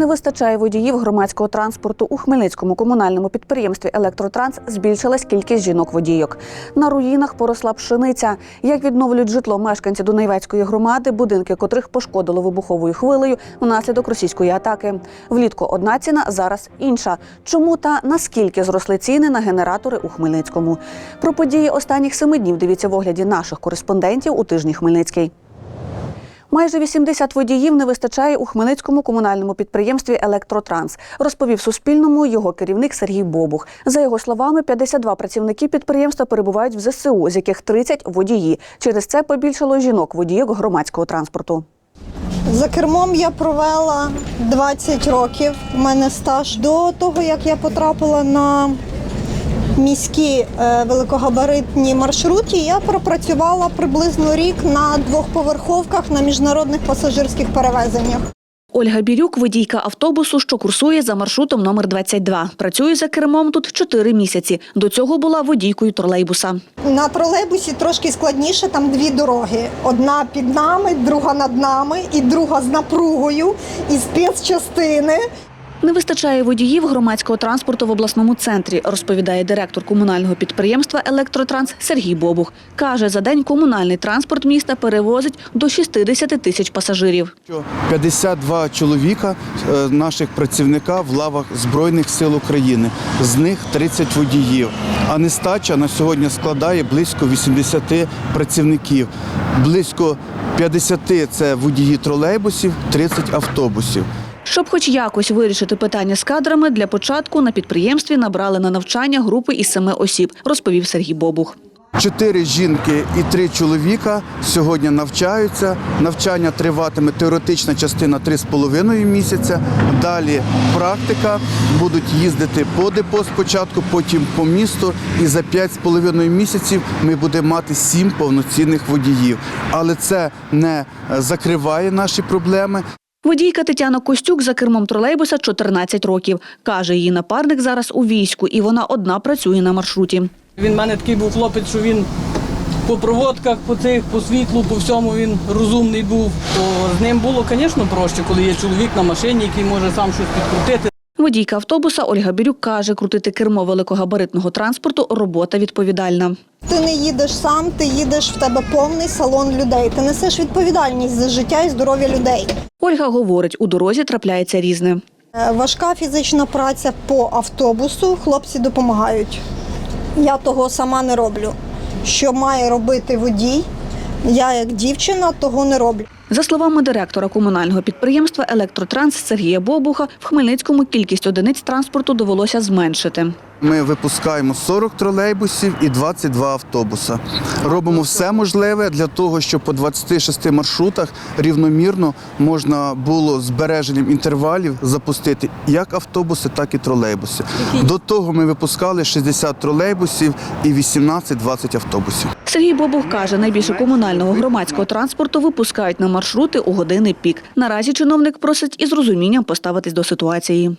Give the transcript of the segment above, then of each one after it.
Не вистачає водіїв громадського транспорту у Хмельницькому комунальному підприємстві Електротранс збільшилась кількість жінок-водійок. На руїнах поросла пшениця. Як відновлюють житло мешканці Дунайвецької громади, будинки котрих пошкодило вибуховою хвилею внаслідок російської атаки. Влітку одна ціна, зараз інша. Чому та наскільки зросли ціни на генератори у Хмельницькому? Про події останніх семи днів дивіться в огляді наших кореспондентів у тижні Хмельницький. Майже 80 водіїв не вистачає у Хмельницькому комунальному підприємстві Електротранс, розповів Суспільному його керівник Сергій Бобух. За його словами, 52 працівники підприємства перебувають в ЗСУ, з яких 30 – водії. Через це побільшало жінок водійок громадського транспорту. За кермом я провела 20 років. У мене стаж до того, як я потрапила на міські е, великогабаритні маршруті, я пропрацювала приблизно рік на двохповерховках на міжнародних пасажирських перевезеннях. Ольга Бірюк – водійка автобусу, що курсує за маршрутом номер 22. Працює за кермом тут 4 місяці. До цього була водійкою тролейбуса. На тролейбусі трошки складніше, там дві дороги. Одна під нами, друга над нами, і друга з напругою, і спецчастини. Не вистачає водіїв громадського транспорту в обласному центрі, розповідає директор комунального підприємства Електротранс Сергій Бобух. Каже, за день комунальний транспорт міста перевозить до 60 тисяч пасажирів. Що 52 чоловіка е, наших працівника в лавах Збройних сил України, з них 30 водіїв. А нестача на сьогодні складає близько 80 працівників. Близько 50 – це водії тролейбусів, 30 автобусів. Щоб хоч якось вирішити питання з кадрами, для початку на підприємстві набрали на навчання групи із семи осіб, розповів Сергій Бобух. Чотири жінки і три чоловіка сьогодні навчаються. Навчання триватиме теоретична частина 3,5 місяця. Далі практика. Будуть їздити по депо спочатку, потім по місту. І за 5,5 місяців ми будемо мати сім повноцінних водіїв. Але це не е, закриває наші проблеми. Водійка Тетяна Костюк за кермом тролейбуса 14 років. Каже, її напарник зараз у війську, і вона одна працює на маршруті. Він в мене такий був хлопець, що він по проводках, по цих, по світлу, по всьому він розумний був. То з ним було, звісно, проще, коли є чоловік на машині, який може сам щось підкрутити. Водійка автобуса Ольга Бірюк каже, крутити кермо великогабаритного транспорту – робота відповідальна. Ти не їдеш сам, ти їдеш в тебе повний салон людей. Ти несеш відповідальність за життя і здоров'я людей. Ольга говорить, у дорозі трапляється різне. Е, Важка фізична праця по автобусу. Хлопці допомагають. Я того сама не роблю. Що має робити водій? Я, як дівчина, того не роблю. За словами директора комунального підприємства «Електротранс» Сергія Бобуха, в Хмельницькому кількість одиниць транспорту довелося зменшити. Ми випускаємо 40 тролейбусів і 22 автобуса. Робимо все можливе для того, щоб по 26 маршрутах рівномірно можна було з збереженням інтервалів запустити як автобуси, так і тролейбуси. До того ми випускали 60 тролейбусів і 18-20 автобусів. Сергій Бобух каже, найбільше комунального громадського транспорту випускають на маршрути у години пік. Наразі чиновник просить із розумінням поставитись до ситуації.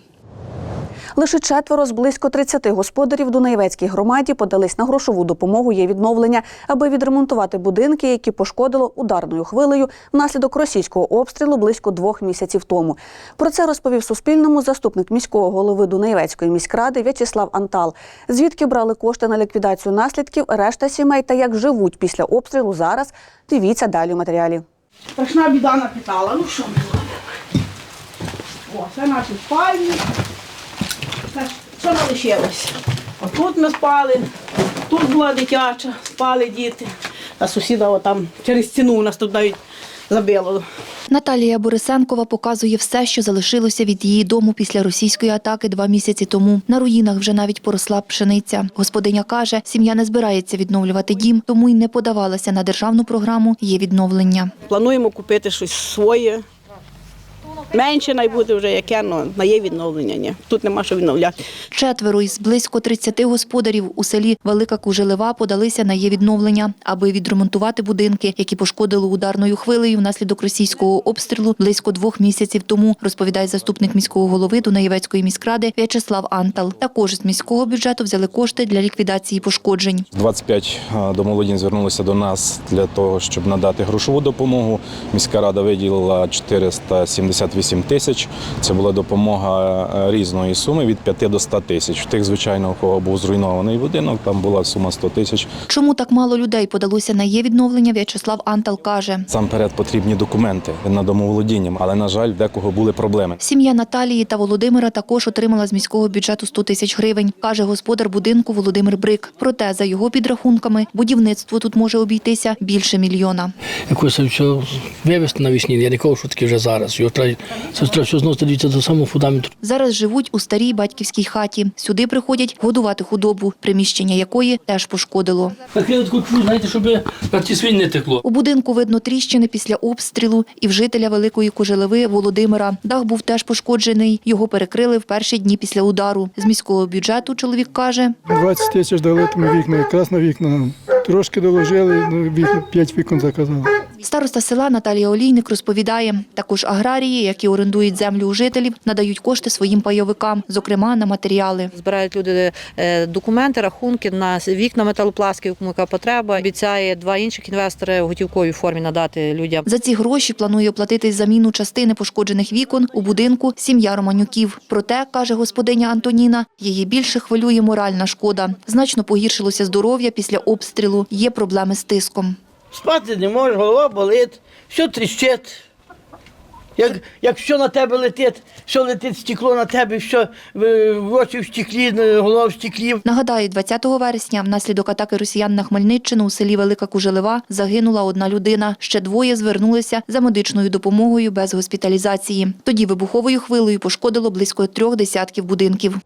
Лише четверо з близько 30 господарів Дунаєвецькій громаді подались на грошову допомогу є відновлення, аби відремонтувати будинки, які пошкодило ударною хвилею внаслідок російського обстрілу близько двох місяців тому. Про це розповів Суспільному заступник міського голови Дунаєвецької міськради В'ячеслав Антал. Звідки брали кошти на ліквідацію наслідків, решта сімей та як живуть після обстрілу зараз. Дивіться далі у матеріалі. Страшна біда напитала. Ну що ми? О, це наші спальні. Що не лишилось. Отут ми спали, тут була дитяча, спали діти. А сусіда отам через стіну у нас тут навіть забило. Наталія Борисенкова показує все, що залишилося від її дому після російської атаки два місяці тому. На руїнах вже навіть поросла пшениця. Господиня каже, сім'я не збирається відновлювати дім, тому й не подавалася на державну програму «Є відновлення». Плануємо купити щось своє. Менше най буде вже яке, але на є відновлення. Ні. Тут нема що відновляти. Четверо із близько 30 господарів у селі Велика Кужелева подалися на її відновлення, аби відремонтувати будинки, які пошкодили ударною хвилею внаслідок російського обстрілу близько двох місяців тому, розповідає заступник міського голови Дунаєвецької міськради В'ячеслав Антал. Також з міського бюджету взяли кошти для ліквідації пошкоджень. 25 домолодінь звернулися до нас для того, щоб надати грошову допомогу. Міська рада виділила 478 28 тисяч. Це була допомога е, різної суми від 5 до 100 тисяч. В тих, звичайно, у кого був зруйнований будинок, там була сума 100 тисяч. Чому так мало людей подалося на є відновлення? В'ячеслав Антал каже. Сам перед потрібні документи на домоволодіння, але на жаль, декого були проблеми. Сім'я Наталії та Володимира також отримала з міського бюджету 100 тисяч гривень, каже господар будинку Володимир Брик. Проте, за його підрахунками, будівництво тут може обійтися більше мільйона. якось все вивезти навесні. Я не кажу, що таке вже зараз. Його треба, це треба все зносити дивіться до самого фундаменту. Зараз живуть у старій батьківській хаті. Сюди приходять годувати худобу, приміщення якої теж пошкодило. Накрили таку чу, знаєте, щоб на ті свинь не текло. У будинку видно тріщини після обстрілу і в жителя Великої Кожелеви Володимира. Дах був теж пошкоджений. Його перекрили в перші дні після удару. З міського бюджету чоловік каже, 20 тисяч дали тому вікна, якраз на вікна. Трошки доложили, ну, вікна, 5 вікон заказали. Староста села Наталія Олійник розповідає, також аграрії, які орендують землю у жителів, надають кошти своїм пайовикам, зокрема на матеріали. Збирають люди е, документи, рахунки на вікна металопластиків, кому яка потреба. Обіцяє два інших інвестори в готівковій формі надати людям. За ці гроші планує оплатити заміну частини пошкоджених вікон у будинку сім'я Романюків. Проте, каже господиня Антоніна, її більше хвилює моральна шкода. Значно погіршилося здоров'я після обстрілу. Є проблеми з тиском. Спати не можеш, голова болить, все тріщить. Як, як що на тебе летить, що летить стекло на тебе, що в, в очі в стеклі, голова в стеклі. Нагадаю, 20 вересня внаслідок атаки росіян на Хмельниччину у селі Велика Кужелева загинула одна людина. Ще двоє звернулися за медичною допомогою без госпіталізації. Тоді вибуховою хвилею пошкодило близько трьох десятків будинків.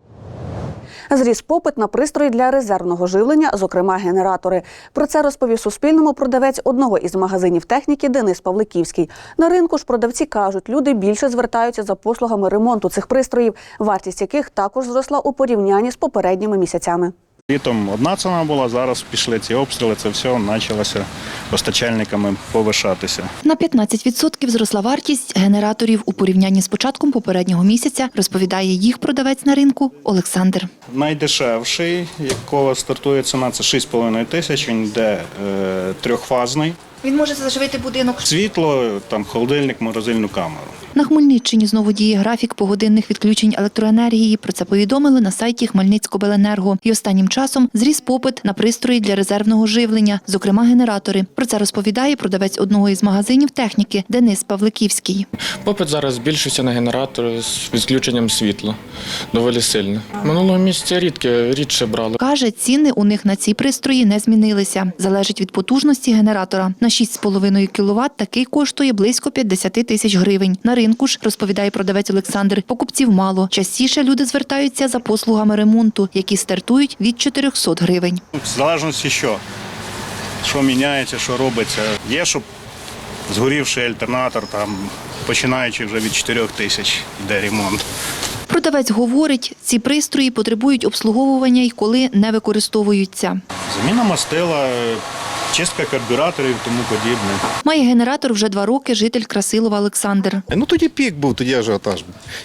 Зріс попит на пристрої для резервного живлення, зокрема генератори. Про це розповів Суспільному продавець одного із магазинів техніки Денис Павликівський. На ринку ж продавці кажуть, люди більше звертаються за послугами ремонту цих пристроїв, вартість яких також зросла у порівнянні з попередніми місяцями. Літом одна ціна була, зараз пішли ці обстріли, це все почалося постачальниками повишатися. На 15% зросла вартість генераторів у порівнянні з початком попереднього місяця, розповідає їх продавець на ринку Олександр. Найдешевший, якого стартує ціна, це 6,5 тисяч, він йде е, трьохфазний. Він може заживити будинок. Світло, там холодильник, морозильну камеру. На Хмельниччині знову діє графік погодинних відключень електроенергії. Про це повідомили на сайті Хмельницькобленерго. І останнім часом зріс попит на пристрої для резервного живлення, зокрема генератори. Про це розповідає продавець одного із магазинів техніки Денис Павликівський. Попит зараз збільшився на генератори з відключенням світла. Доволі сильно. Минулого місяця рідке, рідше брали. Каже, ціни у них на ці пристрої не змінилися. Залежить від потужності генератора. На 6,5 кВт такий коштує близько 50 тисяч гривень. На ринку ж, розповідає продавець Олександр, покупців мало. Частіше люди звертаються за послугами ремонту, які стартують від 400 гривень. В залежності що, що міняється, що робиться. Є, щоб згорівший альтернатор, там, починаючи вже від 4 тисяч йде ремонт. Продавець говорить, ці пристрої потребують обслуговування й коли не використовуються. Заміна мастила, чистка карбюраторів і тому подібне. Має генератор вже два роки житель Красилова Олександр. Ну тоді пік був, тоді ажіотаж.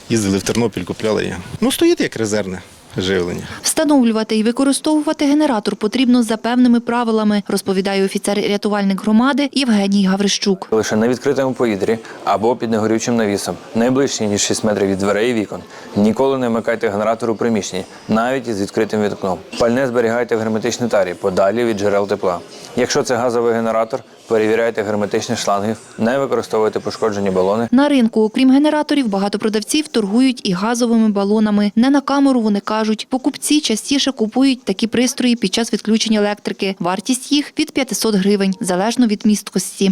Їздили в Тернопіль, купляли його. Ну стоїть як резервне живлення. Встановлювати і використовувати генератор потрібно за певними правилами, розповідає офіцер-рятувальник громади Євгеній Гаврищук. Лише на відкритому повітрі або під негорючим навісом, найближче ніж 6 метрів від дверей і вікон. Ніколи не вмикайте генератор у приміщенні, навіть із відкритим вікном. Пальне зберігайте в герметичній тарі, подалі від джерел тепла. Якщо це газовий генератор, перевіряйте герметичні шланги, не використовуйте пошкоджені балони. На ринку, окрім генераторів, багато продавців торгують і газовими балонами. Не на камеру вони кажуть. Покупці частіше купують такі пристрої під час відключення електрики. Вартість їх від 500 гривень, залежно від місткості.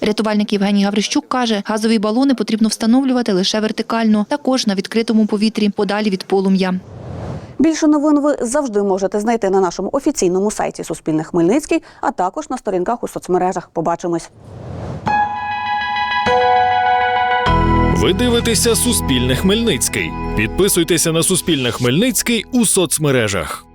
Рятувальник Євгеній Гаврищук каже, газові балони потрібно встановлювати лише вертикально, також на відкритому повітрі, подалі від полум'я. Більше новин ви завжди можете знайти на нашому офіційному сайті Суспільне Хмельницький, а також на сторінках у соцмережах. Побачимось. Ви дивитеся Суспільне Хмельницький. Підписуйтеся на Суспільне Хмельницький у соцмережах.